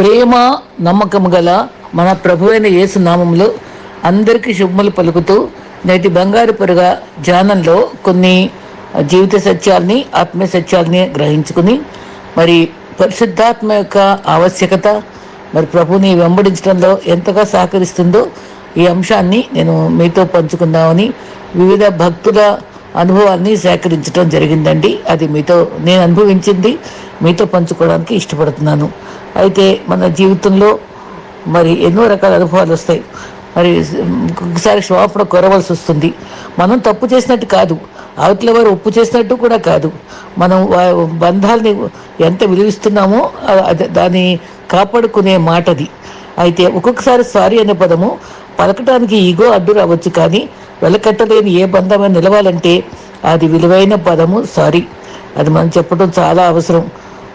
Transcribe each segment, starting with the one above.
ప్రేమ నమ్మకము గల మన ప్రభు అయిన యేసు నామంలో అందరికీ శుభములు పలుకుతూ నేటి బంగారు పొరగా ధ్యానంలో కొన్ని జీవిత సత్యాల్ని ఆత్మీయ సత్యాల్ని గ్రహించుకుని మరి పరిశుద్ధాత్మ యొక్క ఆవశ్యకత మరి ప్రభుని వెంబడించడంలో ఎంతగా సహకరిస్తుందో ఈ అంశాన్ని నేను మీతో పంచుకుందామని వివిధ భక్తుల అనుభవాన్ని సేకరించడం జరిగిందండి. అది మీతో నేను అనుభవించింది మీతో పంచుకోవడానికి ఇష్టపడుతున్నాను. అయితే మన జీవితంలో మరి ఎన్నో రకాల అనుభవాలు వస్తాయి. మరి ఒకసారి క్షమాపణ కొరవలసి వస్తుంది. మనం తప్పు చేసినట్టు కాదు. అవతల వారు ఒప్పు చేసినట్టు కూడా కాదు. మనం వా- బంధాల్ని ఎంత విలువిస్తున్నామో అది- దాన్ని కాపాడుకునే మాటది. అయితే ఒక్కొక్కసారి సారీ అనే పదము పలకటానికి ఈగో అడ్డు రావచ్చు కానీ వెలకట్టలేని ఏ బంధమైన నిలవాలంటే అది విలువైన పదము సారీ. అది మనం చెప్పడం చాలా అవసరం.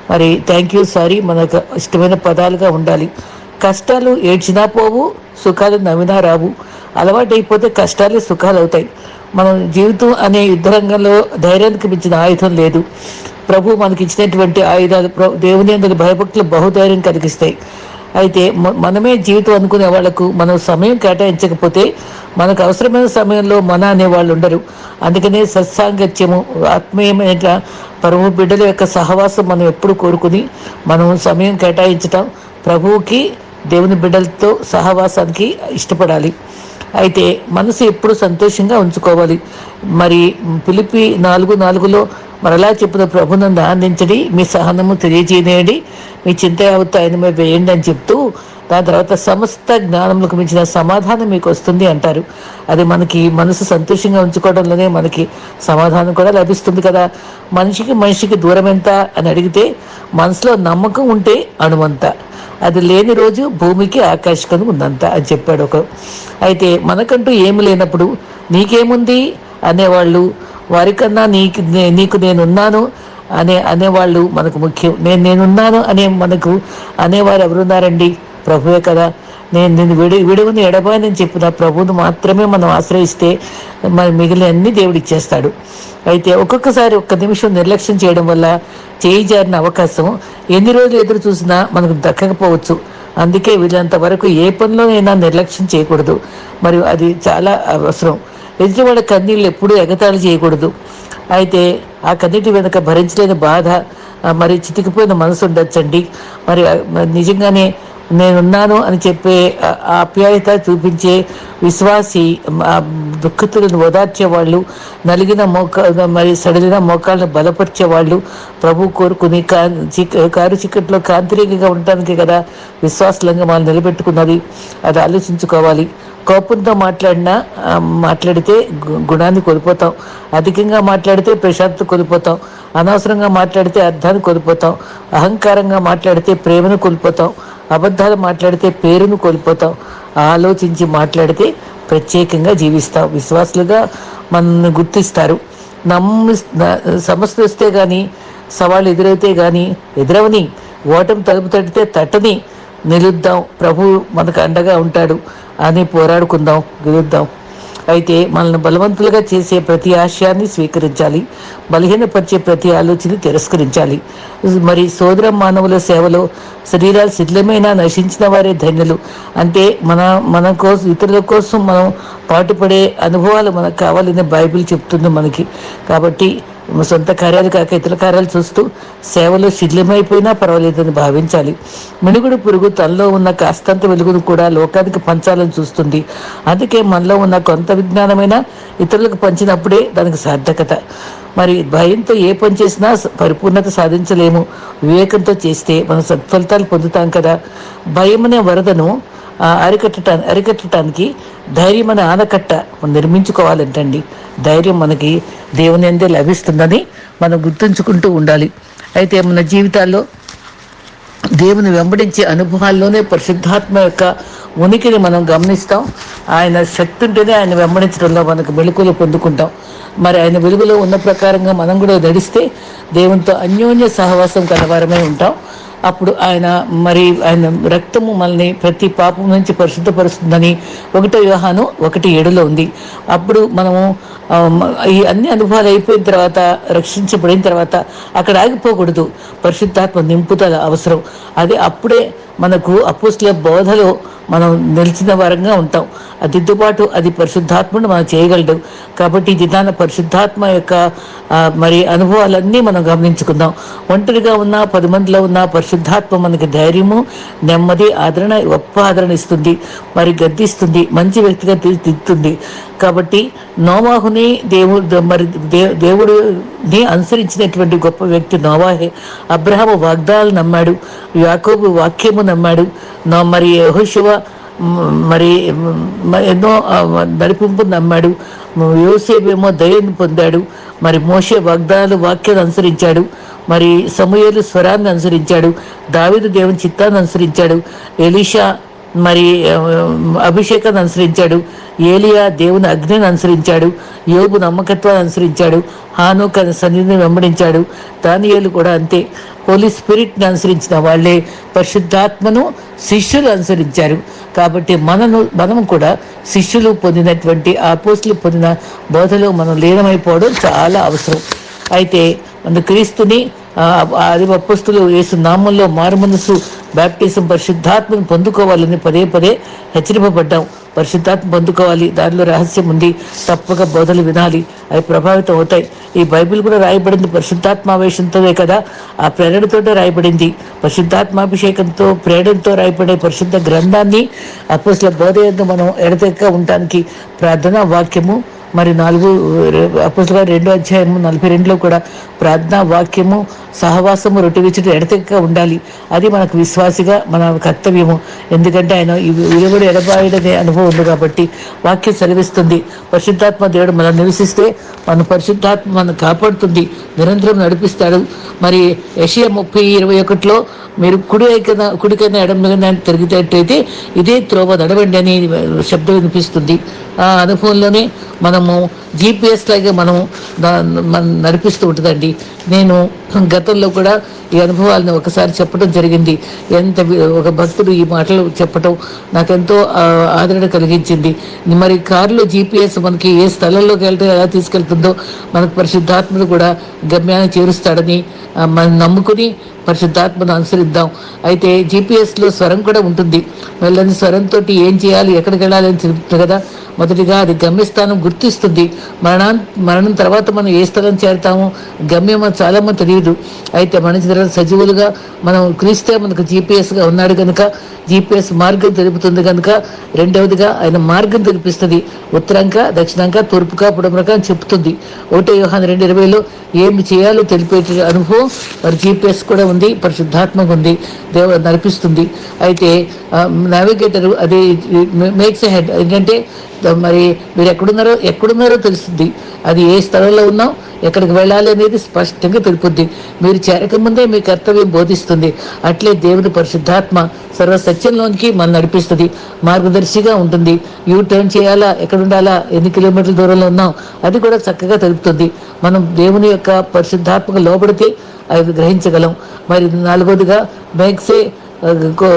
మరి థ్యాంక్ యూ సారీ మనకు ఇష్టమైన పదాలుగా ఉండాలి. కష్టాలు ఏడ్చినా పోవు సుఖాలు నవ్వినా రావు. అలవాటైపోతే కష్టాలే సుఖాలు అవుతాయి మనం జీవితం అనే యుద్ధ రంగంలో ధైర్యానికి మించిన ఆయుధం లేదు. ప్రభు మనకి ఇచ్చినటువంటి ఆయుధాలు దేవుని అందరి భయభక్తులు బహుధైర్యం కలిగిస్తాయి. అయితే మనమే జీవితం అనుకునే వాళ్ళకు మనం సమయం కేటాయించకపోతే మనకు అవసరమైన సమయంలో మన అనే వాళ్ళు ఉండరు. అందుకనే సత్సాంగత్యము ఆత్మీయమైన ప్రభు బిడ్డల యొక్క సహవాసం మనం ఎప్పుడు కోరుకుని మనం సమయం కేటాయించటం ప్రభువుకి దేవుని బిడ్డలతో సహవాసానికి ఇష్టపడాలి. అయితే మనసు ఎప్పుడు సంతోషంగా ఉంచుకోవాలి. మరి పిలిపి నాలుగు నాలుగులో మరలా చెప్పిన ప్రభునందు ఆనందించడి మీ సహనము తెలియజేయనేయండి మీ చింత యావత్తు ఆయన మీద వేయండి అని చెప్తూ దాని తర్వాత సమస్త జ్ఞానములకు మించిన సమాధానం మీకు వస్తుంది అంటారు. అది మనకి మనసు సంతోషంగా ఉంచుకోవడంలోనే మనకి సమాధానం కూడా లభిస్తుంది కదా. మనిషికి మనిషికి దూరం ఎంత అని అడిగితే మనసులో నమ్మకం ఉంటే అణువంత. అది లేని రోజు భూమికి ఆకాశకను ఉందంత అని చెప్పాడు ఒక. అయితే మనకంటూ ఏమి లేనప్పుడు నీకేముంది అనేవాళ్ళు వారికన్నా నీకు నే- నీకు నేనున్నాను అనే అనేవాళ్ళు మనకు ముఖ్యం. నేను నేనున్నాను అనే మనకు అనేవారు ఎవరున్నారండి? ప్రభువే కదా. నేను నేను విడి విడువని ఎడబాయని చెప్పిన ప్రభువును మాత్రమే మనం ఆశ్రయిస్తే మన మిగిలిన అన్ని దేవుడు ఇచ్చేస్తాడు. అయితే ఒక్కొక్కసారి ఒక్క నిమిషం నిర్లక్ష్యం చేయడం వల్ల చేయి జారిన అవకాశం ఎన్ని రోజులు ఎదురు చూసినా మనకు దక్కకపోవచ్చు. అందుకే వీళ్ళంత వరకు ఏ పనిలోనైనా నిర్లక్ష్యం చేయకూడదు. మరియు అది చాలా అవసరం. ఎదుటివాళ్ళ కన్నీళ్ళు ఎప్పుడూ ఎగతాళి చేయకూడదు. అయితే ఆ కన్నీటి వెనుక భరించలేని బాధ మరి చితికిపోయిన మనసు ఉండొచ్చండి. మరి మరి నిజంగానే నేనున్నాను అని చెప్పే ఆ ఆప్యాయత చూపించే విశ్వాసి దుఃఖితులను ఓదార్చే వాళ్ళు నలిగిన మోక మరి సడలిన మోకాళ్ళను బలపరిచే వాళ్ళు ప్రభు కోరుకుని కా కారు చిక్కట్లో కాంతిరేగగా ఉండటానికి కదా విశ్వాసలంగా వాళ్ళు నిలబెట్టుకున్నది. అది ఆలోచించుకోవాలి. కోపంతో మాట్లాడినా మాట్లాడితే గుణాన్ని కోల్పోతాం. అధికంగా మాట్లాడితే ప్రశాంతత కోల్పోతాం. అనవసరంగా మాట్లాడితే అర్థాన్ని కోల్పోతాం. అహంకారంగా మాట్లాడితే ప్రేమను కోల్పోతాం. అబద్ధాలు మాట్లాడితే పేరును కోల్పోతాం. ఆలోచించి మాట్లాడితే ప్రత్యేకంగా జీవిస్తాం. విశ్వాసులుగా మనల్ని గుర్తిస్తారు. నమ్మి సమస్యలు వస్తే కానీ సవాళ్ళు ఎదురైతే కానీ ఎదురవని ఓటమి తలుపు తడితే తట్టని నిలుద్దాం. ప్రభు మనకు అండగా ఉంటాడు అని పోరాడుకుందాం గెలుద్దాం అయితే మనల్ని బలవంతులుగా చేసే ప్రతి ఆశయాన్ని స్వీకరించాలి బలహీనపరిచే ప్రతి ఆలోచన తిరస్కరించాలి. మరి సోదర మానవుల సేవలో శరీరాలు శిథిలమైన నశించిన వారే ధన్యులు. అంటే మన మన కోసం ఇతరుల కోసం మనం పాటుపడే అనుభవాలు మనకు కావాలని బైబిల్ చెప్తుంది మనకి. కాబట్టి సొంత కార్యాలు కాక ఇతర కార్యాలు చూస్తూ సేవలో శిథిలమైపోయినా పర్వాలేదని భావించాలి. మినుగుడు పురుగు తనలో ఉన్న కాస్తంత వెలుగును కూడా లోకానికి పంచాలని చూస్తుంది. అందుకే మనలో ఉన్న కొంత విజ్ఞానమైన ఇతరులకు పంచినప్పుడే దానికి సార్థకత. మరి భయంతో ఏ పని చేసినా పరిపూర్ణత సాధించలేము. వివేకంతో చేస్తే మనం సత్ఫలితాలు పొందుతాం కదా. భయం అనే వరదను ఆ, అరికట్టటా అరికట్టడానికి ధైర్యం అనే ఆనకట్ట మనం నిర్మించుకోవాలంటండి. ధైర్యం మనకి దేవుని అందే లభిస్తుందని మనం గుర్తుంచుకుంటూ ఉండాలి. అయితే మన జీవితాల్లో దేవుని వెంబడించే అనుభవాల్లోనే పరిశుద్ధాత్మ యొక్క ఉనికిని మనం గమనిస్తాం. ఆయన శక్తి ఉంటేనే ఆయన వెంబడించడంలో మనకు మెలకులు పొందుకుంటాం. మరి ఆయన వెలుగులో ఉన్న ప్రకారంగా మనం కూడా నడిస్తే దేవునితో అన్యోన్య సహవాసం కలవారమే ఉంటాం. అప్పుడు ఆయన మరి ఆయన రక్తము మనల్ని ప్రతి పాపం నుంచి పరిశుద్ధపరుస్తుందని ఒకటో వివాహాను ఒకటి ఏడులో ఉంది. అప్పుడు మనము ఈ అన్ని అనుభవాలు అయిపోయిన తర్వాత రక్షించబడిన తర్వాత అక్కడ ఆగిపోకూడదు. పరిశుద్ధాత్మ నింపుదల అవసరం. అది అప్పుడే మనకు అపుస్తుల బోధలో మనం నిలిచిన వరంగా ఉంటాం. ఆ దిద్దుబాటు అది పరిశుద్ధాత్మను మనం చేయగలడు. కాబట్టి దినాన పరిశుద్ధాత్మ యొక్క మరి అనుభవాలన్నీ మనం గమనించుకుందాం. ఒంటరిగా ఉన్న పది మందిలో ఉన్న పరిశుద్ధాత్మ మనకి ధైర్యము నెమ్మది ఆదరణ గొప్ప ఆదరణ ఇస్తుంది. మరి గద్దిస్తుంది మంచి వ్యక్తిగా తీర్చిదిద్దుతుంది కాబట్టి నోవాహుని దేవుడు మరి దే- దేవుడిని అనుసరించినటువంటి గొప్ప వ్యక్తి నోవాహే. అబ్రహాము వాగ్దాలు నమ్మాడు. యాకోబు వాక్యము నమ్మాడు. నా మరి యహోశివ మరి ఎన్నో నడిపింపు నమ్మాడు. యోసేపేమో దయను పొందాడు. మరి మోషే వాగ్దానాలు వాక్యాన్ని అనుసరించాడు. మరి సమయలు స్వరాన్ని అనుసరించాడు. దావిదు దేవుని చిత్తాన్ని అనుసరించాడు. ఎలీషా మరి అభిషేకాన్ని అనుసరించాడు. ఏలియా దేవుని అగ్నిని అనుసరించాడు. యోగు నమ్మకత్వాన్ని అనుసరించాడు. హానుక సన్నిధిని వెంబడించాడు. దానియేలు కూడా అంతే. హోలీ స్పిరిట్ని అనుసరించిన వాళ్ళే పరిశుద్ధాత్మను శిష్యులు అనుసరించారు. కాబట్టి మనను మనము కూడా శిష్యులు పొందినటువంటి ఆ పోస్టులు పొందిన బోధలో మనం లీనమైపోవడం చాలా అవసరం. అయితే మన క్రీస్తుని అది అప్పస్తులు యేసు నామంలో మారుమనసు బ్యాప్టిజం పరిశుద్ధాత్మను పొందుకోవాలని పదే పదే హెచ్చరింపబడ్డాం. పరిశుద్ధాత్మ పొందుకోవాలి దానిలో రహస్యం ఉంది. తప్పక బోధలు వినాలి. అవి ప్రభావితం అవుతాయి. ఈ బైబిల్ కూడా రాయబడింది పరిశుద్ధాత్మావేశంతోనే కదా. ఆ ప్రేరణతోటే రాయబడింది. పరిశుద్ధాత్మాభిషేకంతో ప్రేరణతో రాయబడే పరిశుద్ధ గ్రంథాన్ని అపోసల బోధ మనం ఎడతెక్క ఉండటానికి ప్రార్థనా వాక్యము మరి నాలుగు అపోసల రెండో అధ్యాయము నలభై రెండులో కూడా ప్రార్థనా వాక్యము సహవాసము రొట్టె విచ్చుట ఎడతెక్క ఉండాలి. అది మనకు విశ్వాసిగా మన కర్తవ్యము. ఎందుకంటే ఆయన ఇరువుడు ఎడబాయడనే అనుభవం ఉంది కాబట్టి వాక్యం సెలవిస్తుంది. పరిశుద్ధాత్మ దేవుడు మనం నివసిస్తే మన పరిశుద్ధాత్మ మనం కాపాడుతుంది. నిరంతరం నడిపిస్తాడు. మరి యషియా ముప్పై ఇరవై ఒకటిలో మీరు కుడి వైకన కుడికైనా ఎడమకైనా తిరిగినట్టయితే ఇదే త్రోవ నడవండి అని శబ్దం వినిపిస్తుంది. ఆ అనుభవంలోనే మనము జీపీఎస్ లాగా మనం నడిపిస్తూ ఉంటుందండి. నేను గతంలో కూడా ఈ అనుభవాలను ఒకసారి చెప్పడం జరిగింది. ఎంత ఒక భక్తుడు ఈ మాటలు చెప్పటం నాకెంతో ఆదరణ కలిగించింది. మరి కారులో జీపీఎస్ మనకి ఏ స్థలంలోకి వెళ్తే ఎలా తీసుకెళ్తుందో మనకు పరిశుద్ధాత్మను కూడా గమ్యాన్ని చేరుస్తాడని మనం నమ్ముకుని పరిశుద్ధాత్మను అనుసరిద్దాం. అయితే జీపీఎస్లో స్వరం కూడా ఉంటుంది. వెళ్ళని స్వరంతో ఏం చేయాలి ఎక్కడికి వెళ్ళాలి అని చెప్తుంది కదా. మొదటిగా అది గమ్యస్థానం గుర్తిస్తుంది. మరణా మరణం తర్వాత మనం ఏ స్థలం చేరుతామో గమ్యం మనకు చాలామంది తెలియదు. అయితే మనిషి తర్వాత సజీవులుగా మనం క్రీస్తే మనకు జీపీఎస్గా ఉన్నాడు కనుక జీపీఎస్ మార్గం తెలుపుతుంది కనుక రెండవదిగా ఆయన మార్గం తెలిపిస్తుంది. ఉత్తరాంక దక్షిణాంక తూర్పుక పుడమరక అని చెప్తుంది. ఒకటే వ్యూహాన్ రెండు ఇరవైలో ఏమి చేయాలో తెలిపే అనుభవం మరి జీపీఎస్ కూడా ఉంది పరిశుద్ధాత్మక ఉంది దేవ నడిపిస్తుంది. అయితే నావిగేటర్ అది మేక్స్ హెడ్. ఏంటంటే మరి మీరు ఎక్కడున్నారో ఎక్కడున్నారో తెలుస్తుంది. అది ఏ స్థలంలో ఉన్నాం ఎక్కడికి వెళ్ళాలి అనేది స్పష్టంగా తెలుపుద్ది. మీరు చేరకముందే మీ కర్తవ్యం బోధిస్తుంది. అట్లే దేవుని పరిశుద్ధాత్మ సర్వ సత్యంలోనికి మనం నడిపిస్తుంది. మార్గదర్శిగా ఉంటుంది. యూ టర్న్ చేయాలా ఎక్కడ ఉండాలా ఎన్ని కిలోమీటర్ల దూరంలో ఉన్నాం అది కూడా చక్కగా తెలుపుతుంది. మనం దేవుని యొక్క పరిశుద్ధాత్మక లోబడితే అది గ్రహించగలం. మరి నాలుగోదిగా మేక్సే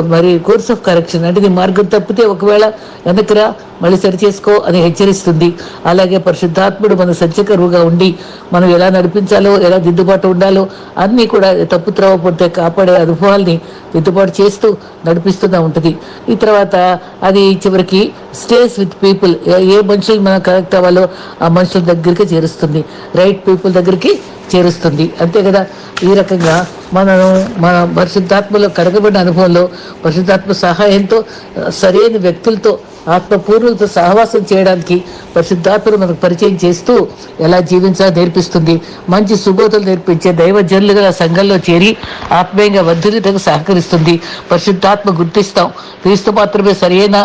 మరి కోర్స్ ఆఫ్ కరెక్షన్ అంటే నీ మార్గం తప్పితే ఒకవేళ వెనకరా మళ్ళీ సరి చేసుకో అని హెచ్చరిస్తుంది. అలాగే పరిశుద్ధాత్ముడు మన సత్యకరువుగా ఉండి మనం ఎలా నడిపించాలో ఎలా దిద్దుబాటు ఉండాలో అన్నీ కూడా తప్పు త్రవ కాపాడే అనుభవాల్ని దిద్దుబాటు చేస్తూ నడిపిస్తూనే ఉంటుంది. ఈ తర్వాత అది చివరికి స్టేస్ విత్ పీపుల్ ఏ మనుషులు మనం కనెక్ట్ అవ్వాలో ఆ మనుషుల దగ్గరికి చేరుస్తుంది. రైట్ పీపుల్ దగ్గరికి చేరుస్తుంది. అంతే కదా? ఈ రకంగా మనం మన పరిశుద్ధాత్మలో కడగబడిన అనుభవంలో పరిశుద్ధాత్మ సహాయంతో సరైన వ్యక్తులతో ఆత్మపూర్ణులతో సహవాసం చేయడానికి పరిశుద్ధాత్మను మనకు పరిచయం చేస్తూ ఎలా జీవించాలో నేర్పిస్తుంది. మంచి సుబోధలు నేర్పించే దైవజనులుగా సంఘంలో చేరి ఆత్మీయంగా వర్ధిల్లుటకు సహకరిస్తుంది పరిశుద్ధాత్మ గుర్తిస్తాం. క్రీస్తు మాత్రమే సరైన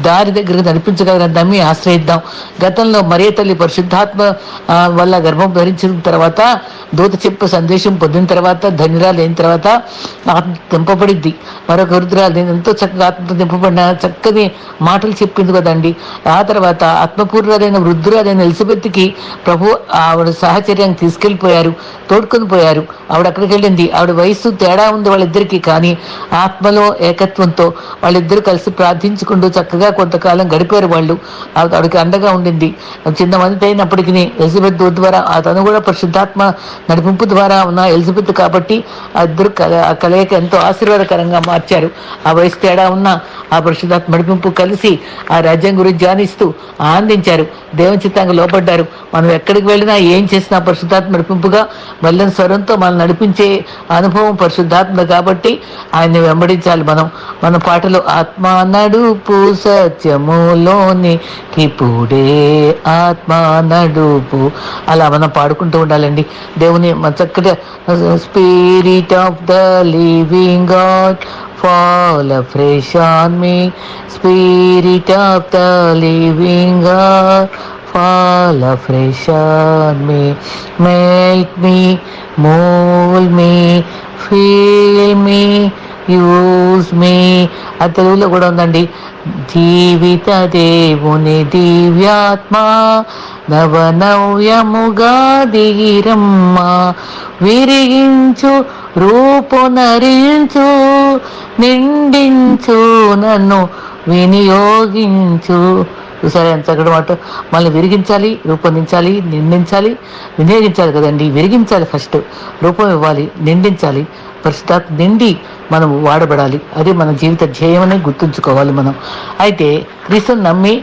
దారి దగ్గరకు నడిపించగలరని నమ్మి ఆశ్రయిద్దాం. గతంలో మరే తల్లి పరిశుద్ధాత్మ వల్ల గర్భం ధరించిన తర్వాత దూత చెప్పు సందేశం పొందిన తర్వాత ధన్యురాలు అయిన తర్వాత ఆత్మ తెంపబడింది మరొక రుద్రాలు నేను ఎంతో చక్కగా ఆత్మ తెంపబడిన చక్కని మాటలు చెప్పింది కదండి. ఆ తర్వాత ఆత్మపూర్ణురాలైన వృద్ధురాలైన ఎలిజబెత్కి ప్రభు ఆవిడ సాహచర్యాన్ని తీసుకెళ్ళిపోయారు తోడుకొని పోయారు. ఆవిడ అక్కడికి వెళ్ళింది. ఆవిడ వయసు తేడా ఉంది వాళ్ళిద్దరికి కానీ ఆత్మలో ఏకత్వంతో వాళ్ళిద్దరు కలిసి ప్రార్థించుకుంటూ చక్కగా కొంతకాలం గడిపారు వాళ్ళు. ఆవిడ ఆవిడకి అండగా ఉండింది. చిన్న మంది అయినప్పటికీ ఎలిజబెత్ ద్వారా అతను తను కూడా పరిశుద్ధాత్మ నడిపింపు ద్వారా ఉన్న ఎలిజబెత్ కాబట్టి ఇద్దరు ఆ కలయిక ఎంతో ఆశీర్వాదకరంగా మార్చారు. ఆ వయసు తేడా ఉన్న ఆ పరిశుద్ధాత్మ నడిపింపు కలిసి ఆ రాజ్యం గురించి ధ్యానిస్తూ ఆనందించారు. దేవుని చిత్తానికి లోపడ్డారు మనం ఎక్కడికి వెళ్ళినా ఏం చేసినా పరిశుద్ధాత్మ నడిపింపుగా వెళ్ళని స్వరంతో మనం నడిపించే అనుభవం పరిశుద్ధాత్మ కాబట్టి ఆయన్ని వెంబడించాలి మనం. మన పాటలు ఆత్మ నడుపు సత్యములోని కిపుడే ఆత్మ నడుపు. అలా మనం పాడుకుంటూ ఉండాలండి. దేవుడు Devani Massacre, Spirit of the Living God, fall afresh on me. Spirit of the Living God, fall afresh on me. Make me, mold me, feel me use me అది తెలుగులో కూడా ఉందండి. జీవిత దేవుని దివ్యాత్మ నవనవ్యముగా దిగిరమ్మ విరిగించు రూపునరించు నిండించు నన్ను వినియోగించు. చూసారా ఎంత చక్కటి మాట? మళ్ళీ విరిగించాలి రూపొందించాలి నిండించాలి వినియోగించాలి కదండి. విరిగించాలి ఫస్ట్ రూపం ఇవ్వాలి నిండించాలి. పరిశుద్ధాత్మ నిండి మనం వాడబడాలి. అది మన జీవిత ధ్యేయమని గుర్తుంచుకోవాలి మనం. అయితే క్రీస్తుని నమ్మి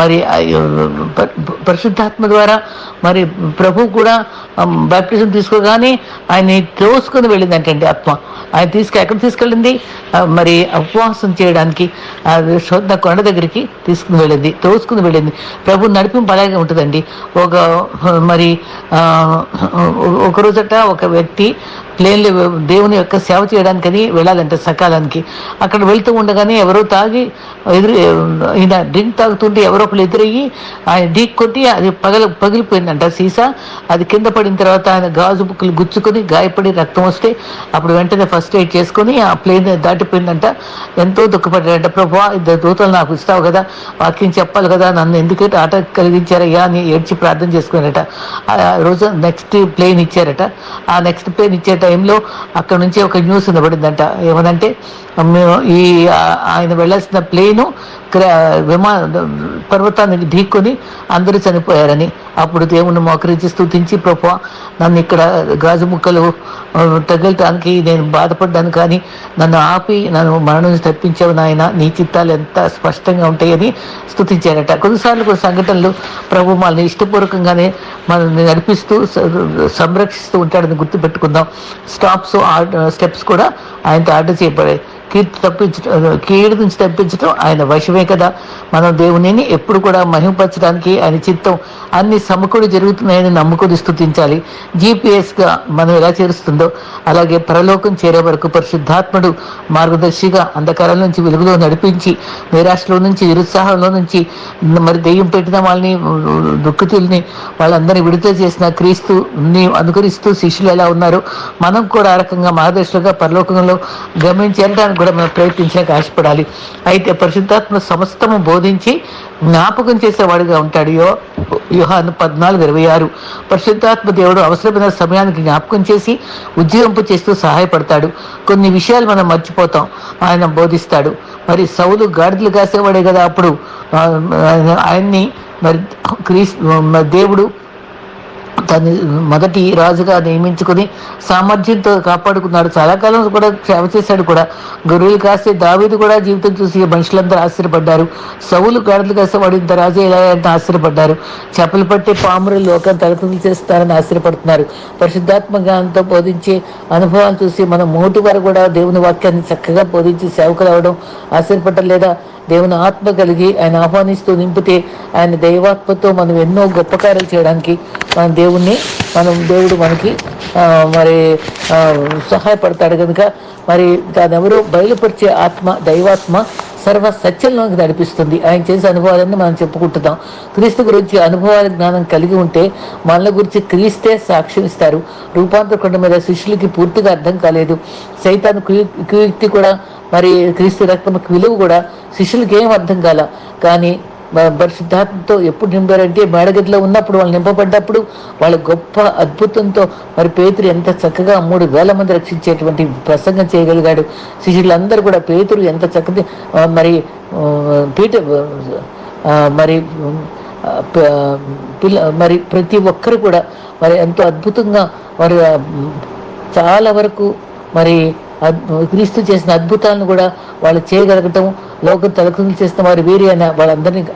మరి పరిశుద్ధాత్మ ద్వారా మరి ప్రభు కూడా బాప్టిజం తీసుకోగానే ఆయన్ని తోసుకుని వెళ్ళిందంటండి ఆత్మ. ఆయన తీసుకు ఎక్కడ తీసుకెళ్ళింది? మరి ఉపవాసం చేయడానికి శోధన కొండ దగ్గరికి తీసుకుని వెళ్ళింది తోసుకుని వెళ్ళింది. ప్రభు నడిపింపు అలాగే ఉంటుందండి. ఒక మరి ఒక రోజట ఒక వ్యక్తి ప్లేన్లో దేవుని యొక్క సేవ చేయడానికని వెళ్ళాలంటే సకాలానికి. అక్కడ వెళ్తూ ఉండగానే ఎవరో తాగి ఎదురు ఈయన డ్రింక్ తాగుతుంటే ఎవరో ఒకరు ఎదురయ్యి ఆయన ఢీ కొట్టి అది పగల పడిందంట సీసా అది కింద పడిన తర్వాత ఆయన గాజు బుక్కులు గుచ్చుకొని గాయపడి రక్తం వస్తే అప్పుడు వెంటనే ఫస్ట్ ఎయిడ్ చేసుకొని ఆ ప్లేన్ దాటిపోయిందంట. ఎంతో దుఃఖపడ్డాడంట. ప్రభా ఇద్దరు దూతలు నాకు ఇస్తావు కదా వాక్యం చెప్పాలి కదా నన్ను ఎందుకంటే ఆట కలిగించారయ్యా? అని ఏడ్చి ప్రార్థన చేసుకున్నారట. ఆ రోజు నెక్స్ట్ ప్లేన్ ఇచ్చారట. ఆ నెక్స్ట్ ప్లేన్ ఇచ్చే టైంలో అక్కడ నుంచి ఒక న్యూస్ వినబడిందంట. ఏమనంటే మేము ఈ ఆయన వెళ్ళాల్సిన ప్లేను విమాన పర్వతానికి ఢీక్కొని అందరూ చనిపోయారని. అప్పుడు దేవుణ్ణి మోకరించి స్థుతించి ప్రభు నన్ను ఇక్కడ గాజు ముక్కలు తగలటానికి నేను బాధపడ్డాను కానీ నన్ను ఆపి నన్ను మరణం నుంచి తప్పించావు నాయన. నీ చిత్తాలు ఎంత స్పష్టంగా ఉంటాయని స్థుతించారట కొన్నిసార్లు కొన్ని సంఘటనలు ప్రభు మనల్ని ఇష్టపూర్వకంగానే మనల్ని నడిపిస్తూ సంరక్షిస్తూ ఉంటాడని గుర్తుపెట్టుకుందాం. స్టాప్స్ స్టెప్స్ కూడా ఆయనతో ఆర్డర్ చేయబడాయి కీర్తి తప్పించడం కీడు నుంచి తప్పించడం ఆయన వశమే కదా. మనం దేవునిని ఎప్పుడు కూడా మహిమపరచడానికి ఆయన చిత్తం అన్ని సమకూడి జరుగుతున్నాయని నమ్ముకొని స్థుతించాలి జీపీఎస్గా మనం ఎలా చేరుస్తుందో అలాగే పరలోకం చేరే వరకు పరిశుద్ధాత్ముడు మార్గదర్శిగా అంధకారం నుంచి వెలుగులో నడిపించి నిరాశలో నుంచి నిరుత్సాహంలో నుంచి మరి దెయ్యం పెట్టిన వాళ్ళని దుఃఖితుల్ని వాళ్ళందరినీ విడుదల చేసిన క్రీస్తు అనుకరిస్తూ శిష్యులు ఎలా ఉన్నారో మనం కూడా ఆ రకంగా మార్గదర్శులుగా పరలోకంలో గమనించేయడానికి కూడా మనం ప్రయత్నించడానికి ఆశపడాలి. అయితే పరిశుద్ధాత్మ సమస్తము బోధించి జ్ఞాపకం చేసేవాడిగా ఉంటాడు. యో యోహాను పద్నాలుగు ఇరవై ఆరు. పరిశుద్ధాత్మ దేవుడు అవసరమైన సమయానికి జ్ఞాపకం చేసి ఉజ్జీవింపు చేస్తూ సహాయపడతాడు. కొన్ని విషయాలు మనం మర్చిపోతాం. ఆయన బోధిస్తాడు. మరి సౌలు గాడిదలు కాసేవాడే కదా అప్పుడు. ఆయన్ని మరి క్రీస్ దేవుడు తను మొదటి రాజుగా నియమించుకుని సామర్థ్యంతో కాపాడుకున్నాడు. చాలా కాలం కూడా సేవ చేశాడు కూడా. గొర్రెలు కాస్తే దావీదు కూడా జీవితం చూసి మనుషులందరూ ఆశ్చర్యపడ్డారు. సవులు గాడులు కాస్తే వాడు ఇంత రాజు ఎలా అంటే ఆశ్చర్యపడ్డారు. చేపలు పట్టే పాములు లోకం తలతులు చేస్తారని ఆశ్చర్యపడుతున్నారు. పరిశుద్ధాత్మ బోధించే అనుభవాలు చూసి మన మోటి వారు కూడా దేవుని వాక్యాన్ని చక్కగా బోధించి సేవకులు అవడం ఆశ్చర్యపడలేదా దేవుని ఆత్మ కలిగి ఆయన ఆహ్వానిస్తూ నింపితే ఆయన దైవాత్మతో మనం ఎన్నో గొప్ప కార్యాలు చేయడానికి మన దేవుణ్ణి మనం దేవుడు మనకి మరి సహాయపడతాడు కనుక మరి దాని ఎవరు బయలుపరిచే ఆత్మ దైవాత్మ సర్వ సత్యంలోకి నడిపిస్తుంది. ఆయన చేసే అనుభవాలన్నీ మనం చెప్పుకుంటున్నాం. క్రీస్తు గురించి అనుభవాల జ్ఞానం కలిగి ఉంటే మనల గురించి క్రీస్తే సాక్ష్యం ఇస్తారు. మీద శిష్యులకి పూర్తిగా అర్థం కాలేదు. సైతాను కుయు- కుయుక్తి కూడా మరి క్రీస్తు రక్తం విలువ కూడా శిష్యులకి ఏం అర్థం కాల? కానీ మరి సిద్ధార్థంతో ఎప్పుడు నింపారంటే మేడగదిలో ఉన్నప్పుడు వాళ్ళు నింపబడ్డప్పుడు వాళ్ళ గొప్ప అద్భుతంతో మరి పేతురు ఎంత చక్కగా మూడు వేల మంది రక్షించేటువంటి ప్రసంగం చేయగలిగాడు. శిష్యులందరూ కూడా పేతురు ఎంత చక్కటి మరి పీట మరి పిల్ల మరి ప్రతి ఒక్కరు కూడా మరి ఎంతో అద్భుతంగా మరి చాలా వరకు మరి క్రీస్తు చేసిన అద్భుతాలను కూడా వాళ్ళు చేయగలగటం లోకం తలకిందులు చేసిన వారి వీరి అని వాళ్ళందరినీ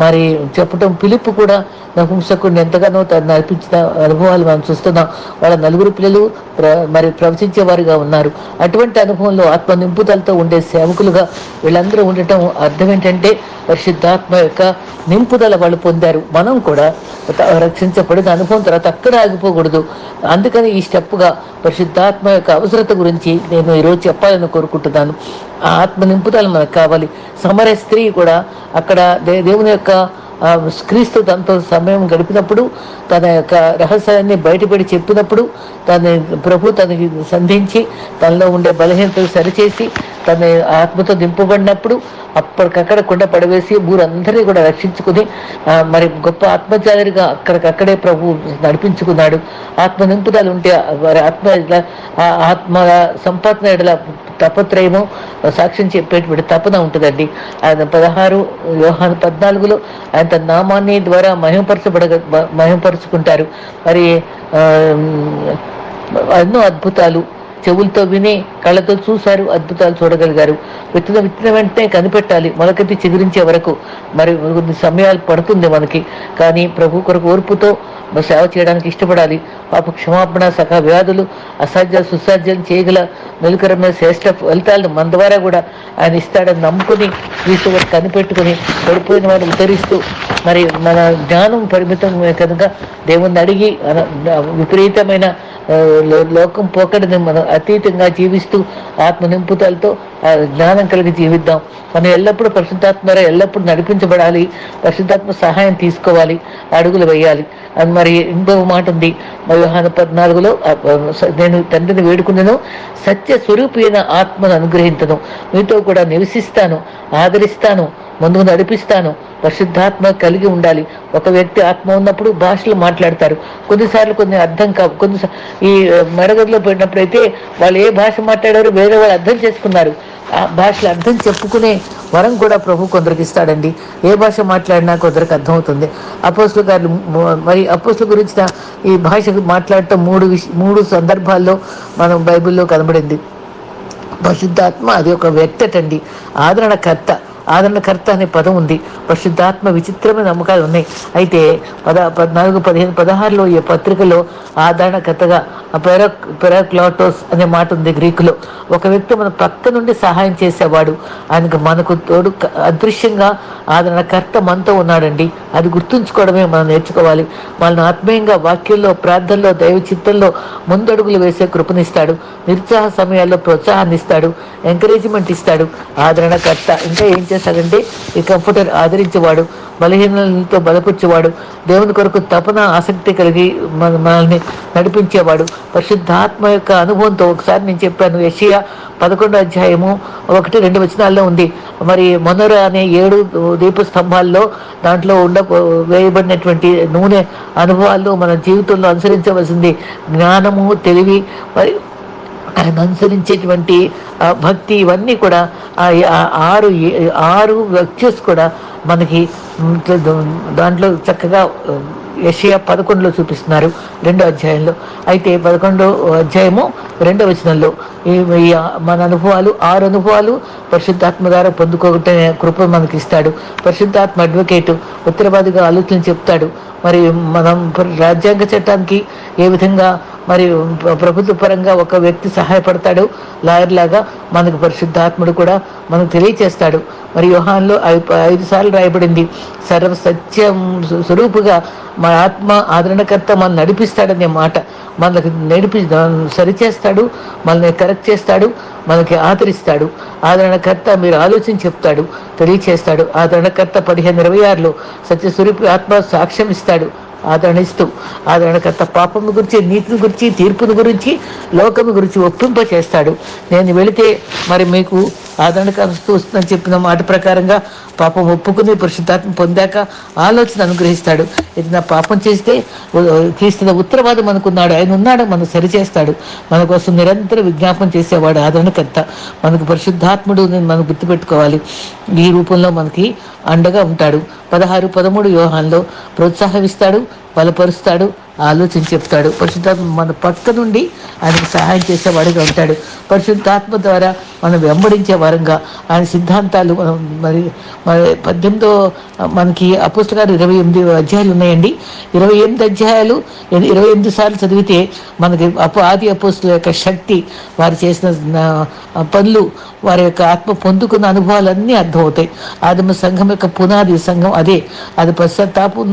మరి చెప్పటం పిలుపు కూడా నపుంసకుడిని ఎంతగానో తను నడిపించిన అనుభవాలు మనం చూస్తున్నాం. వాళ్ళ నలుగురు పిల్లలు ప్ర- మరి ప్రవచించే వారిగా ఉన్నారు. అటువంటి అనుభవంలో ఆత్మ నింపుదలతో ఉండే సేవకులుగా వీళ్ళందరూ ఉండటం అర్థం ఏంటంటే పరిశుద్ధాత్మ యొక్క నింపుదల వాళ్ళు పొందారు. మనం కూడా రక్షించబడిన అనుభవం తర్వాత అక్కడ ఆగిపోకూడదు. అందుకని ఈ స్టెప్గా పరిశుద్ధాత్మ యొక్క అవసరత గురించి నేను ఈరోజు చెప్పాలని కోరుకుంటున్నాను. ఆ ఆత్మ నింపుదల మనకు కావాలి. సమర స్త్రీ కూడా అక్కడ దేవుని యొక్క క్రీస్తు తనతో సమయం గడిపినప్పుడు తన యొక్క రహస్యాన్ని బయటపడి చెప్పినప్పుడు తన ప్రభు తనకి సంధించి తనలో ఉండే బలహీనతలు సరిచేసి తన ఆత్మతో నింపబడినప్పుడు అప్పటికక్కడ కుండ పడవేసి ఊరందరినీ కూడా రక్షించుకుని మరి గొప్ప ఆత్మచారిగా అక్కడికక్కడే ప్రభు నడిపించుకున్నాడు. ఆత్మ నింపుదల ఉంటే వారి ఆత్మ ఆత్మ సంపాదన ఎడల తపత్రయము సాక్ష్యం చెప్పేటువంటి తపన ఉంటుందండి. ఆయన పదహారు యోహాను పద్నాలుగులో ఆయన తన నామాన్ని ద్వారా మహిమపరచబడ మహిమపరుచుకుంటారు మరి ఎన్నో అద్భుతాలు చెవులతో విని కళ్ళతో చూశారు అద్భుతాలు చూడగలిగారు. విత్తన విత్తన వెంటనే కనిపెట్టాలి మొలకెత్తి చిగురించే వరకు. మరి కొన్ని సమయాలు పడుతుంది మనకి. కానీ ప్రభు కొరకు ఓర్పుతో సేవ చేయడానికి ఇష్టపడాలి. పాప క్షమాపణ సఖా వ్యాధులు అసాధ్య సుసాధ్యం చేయగల మెలుకరమైన శ్రేష్ట ఫలితాలను మన ద్వారా కూడా ఆయన ఇస్తాడని నమ్ముకుని క్రీస్తు కనిపెట్టుకుని పడిపోయిన వారిని ఉత్తరిస్తూ మరి మన జ్ఞానం పరిమితం కనుక దేవుణ్ణి అడిగి అన- విపరీతమైన లో- లోకం పోకడని మనం అతీతంగా జీవిస్తూ ఆత్మ నింపుదలతో ఆ జ్ఞానం కలిగి జీవిద్దాం. మనం ఎల్లప్పుడూ పరిశుద్ధాత్మ ఎల్లప్పుడూ నడిపించబడాలి పరిశుద్ధాత్మ సహాయం తీసుకోవాలి అడుగులు వేయాలి. అది మరి ఇంకో మాట ఉంది. యోహాన పద్నాలుగులో నేను తండ్రిని వేడుకున్నాను సత్య స్వరూపైన ఆత్మను అనుగ్రహించను మీతో కూడా నివసిస్తాను ఆదరిస్తాను ముందుకు నడిపిస్తాను పరిశుద్ధాత్మ కలిగి ఉండాలి. ఒక వ్యక్తి ఆత్మ ఉన్నప్పుడు భాషలు మాట్లాడతారు. కొన్నిసార్లు కొన్ని అర్థం కావు. కొన్ని ఈ మరగదిలో పోయినప్పుడైతే వాళ్ళు ఏ భాష మాట్లాడారో వేరే వాళ్ళు అర్థం చేసుకున్నారు. భాషలు అర్థం చెప్పుకునే వరం కూడా ప్రభు కొందరికి ఇస్తాడండి. ఏ భాష మాట్లాడినా కొందరికి అర్థమవుతుంది. అపోస్లు గారు మరి అపోస్తుల గురించిన ఈ భాష మాట్లాడటం మూడు విష మూడు సందర్భాల్లో మనం బైబిల్లో కనబడింది. పరిశుద్ధాత్మ అది ఒక వ్యక్తటండి. ఆదరణకర్త. ఆదరణకర్త అనే పదం ఉంది. పరిశుద్ధాత్మ విచిత్రమైన నమ్మకాలు ఉన్నాయి. అయితే పద పద్నాలుగు పదిహేను పదహారులో ఈ పత్రికలో ఆదరణకర్తగా పెరక్ పెరాక్లాటోస్ అనే మాట ఉంది గ్రీకులో. ఒక వ్యక్తి మన పక్క నుండి సహాయం చేసేవాడు. ఆయనకు మనకు తోడు అదృశ్యంగా ఆదరణకర్త మనతో ఉన్నాడండి. అది గుర్తుంచుకోవడమే మనం నేర్చుకోవాలి. మనల్ని ఆత్మీయంగా వాక్యంలో ప్రార్థనలో దైవ చిత్తంలో ముందడుగులు వేసే కృపనిస్తాడు. నిరుత్సాహ సమయాల్లో ప్రోత్సాహాన్ని ఇస్తాడు. ఎంకరేజ్మెంట్ ఇస్తాడు. ఆదరణకర్త ఇంకా ఏం సగంటే ఈ కంఫర్టర్ ఆదరించేవాడు బలహీనలతో బలపరిచేవాడు దేవుని కొరకు తపన ఆసక్తి కలిగి మన మనల్ని నడిపించేవాడు. పరిశుద్ధాత్మ యొక్క అనుభవంతో ఒకసారి నేను చెప్పాను యషియా పదకొండో అధ్యాయము ఒకటి రెండు వచనాల్లో ఉంది. మరి మొనర అనే ఏడు దీప స్తంభాల్లో దాంట్లో ఉండ వేయబడినటువంటి నూనె అనుభవాల్లో మన జీవితంలో అనుసరించవలసింది. జ్ఞానము తెలివి మరి ఆయన అనుసరించేటువంటి భక్తి ఇవన్నీ కూడా ఆరు ఆరు వ్యక్తిస్ కూడా మనకి దాంట్లో చక్కగా యషయా పదకొండులో చూపిస్తున్నారు రెండో అధ్యాయంలో. అయితే పదకొండో అధ్యాయము రెండో వచనంలో మన అనుభవాలు ఆరు అనుభవాలు పరిశుద్ధాత్మ ద్వారా పొందుకోగటే కృప మనకి ఇస్తాడు. పరిశుద్ధాత్మ అడ్వకేట్ ఉత్తరవాదిగా ఆలోచన చెప్తాడు. మరి మనం రాజ్యాంగ చట్టానికి ఏ విధంగా మరి ప్రభుత్వ పరంగా ఒక వ్యక్తి సహాయపడతాడు లాయర్ లాగా మనకు పరిశుద్ధాత్ముడు కూడా మనకు తెలియచేస్తాడు. మరి యోహాన్లో ఐ- ఐదు సార్లు రాయబడింది సర్వ సత్యం స్వరూపుగా మన ఆత్మ ఆదరణకర్త మనం నడిపిస్తాడనే మాట. మనకు నడిపి సరిచేస్తాడు మనల్ని కరెక్ట్ చేస్తాడు మనకి ఆదరిస్తాడు. ఆదరణకర్త మీరు ఆలోచన చెప్తాడు తెలియచేస్తాడు. ఆదరణకర్త పదిహేను ఇరవై ఆరులో సత్యస్వరూపి ఆత్మ సాక్ష్యం ఇస్తాడు. ఆదరణిస్తూ ఆదరణకర్త పాపము గురించి నీతిని గురించి తీర్పుని గురించి లోకము గురించి ఒప్పింప చేస్తాడు నేను వెళితే మరి మీకు ఆదరణకర్త వస్తుందని చెప్పిన మాట ప్రకారంగా పాపం ఒప్పుకుని పరిశుద్ధాత్మ పొందాక ఆలోచన అనుగ్రహిస్తాడు. ఇది నా పాపం చేస్తే తీస్తున్న ఉత్తరవాదం అనుకున్నాడు. ఆయన ఉన్నాడు మనం సరిచేస్తాడు. మన కోసం నిరంతరం విజ్ఞాపం చేసేవాడు ఆదరణకర్త. మనకు పరిశుద్ధాత్ముడు మనం గుర్తుపెట్టుకోవాలి. ఈ రూపంలో మనకి అండగా ఉంటాడు. పదహారు పదమూడు వ్యూహాల్లో ప్రోత్సాహమిస్తాడు బలపరుస్తాడు ఆలోచన చెప్తాడు. పరిశుద్ధాత్మ మన పక్క నుండి ఆయనకు సహాయం చేసేవాడిగా ఉంటాడు. పరిశుద్ధాత్మ ద్వారా మనం వెంబడించే వరంగా ఆయన సిద్ధాంతాలు మనం మరి మరి పద్దెనిమిదో మనకి అపుస్తకాలు ఇరవై ఎనిమిది అధ్యాయాలు ఉన్నాయండి. ఇరవై ఎనిమిది అధ్యాయాలు ఇరవై ఎనిమిది సార్లు చదివితే మనకి అపు ఆది అపోస్తుల యొక్క శక్తి వారు చేసిన పనులు వారి యొక్క ఆత్మ పొందుకున్న అనుభవాలన్నీ అర్థమవుతాయి. ఆదిమ సంఘం యొక్క పునాది సంఘం అదే. అది పశ్చాత్తాపం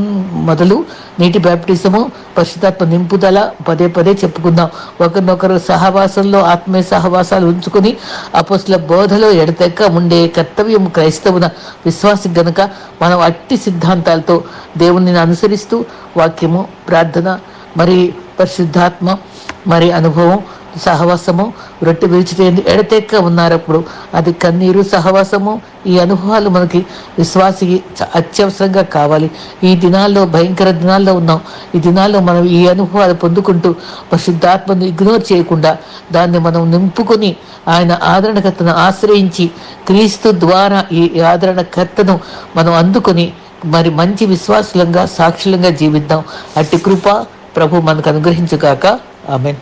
మొదలు నీటి బ్యాప్టిజము పశ్చాత్తాప నింపుదల పదే పదే చెప్పుకుందాం. ఒకరినొకరు సహవాసంలో ఆత్మీయ సహవాసాలు ఉంచుకుని అపస్ల బోధలో ఎడతెక్క ఉండే కర్తవ్యం క్రైస్తవున విశ్వాసి గనుక మనం అట్టి సిద్ధాంతాలతో దేవుణ్ణి అనుసరిస్తూ వాక్యము ప్రార్థన మరి పరిశుద్ధాత్మ మరి అనుభవం సహవాసము రొట్టె విరిచిపోయింది ఎడతెక్క ఉన్నారప్పుడు అది కన్నీరు సహవాసము. ఈ అనుభవాలు మనకి విశ్వాసికి అత్యవసరంగా కావాలి. ఈ దినాల్లో భయంకర దినాల్లో ఉన్నాం. ఈ దినాల్లో మనం ఈ అనుభవాలు పొందుకుంటూ పరిశుద్ధాత్మను ఇగ్నోర్ చేయకుండా దాన్ని మనం నింపుకొని ఆయన ఆదరణకర్తను ఆశ్రయించి క్రీస్తు ద్వారా ఈ ఆదరణకర్తను మనం అందుకొని మరి మంచి విశ్వాసులంగా సాక్షులంగా జీవిద్దాం. అట్టి కృప ప్రభు మనకు అనుగ్రహించుగాక. ఆమెన్.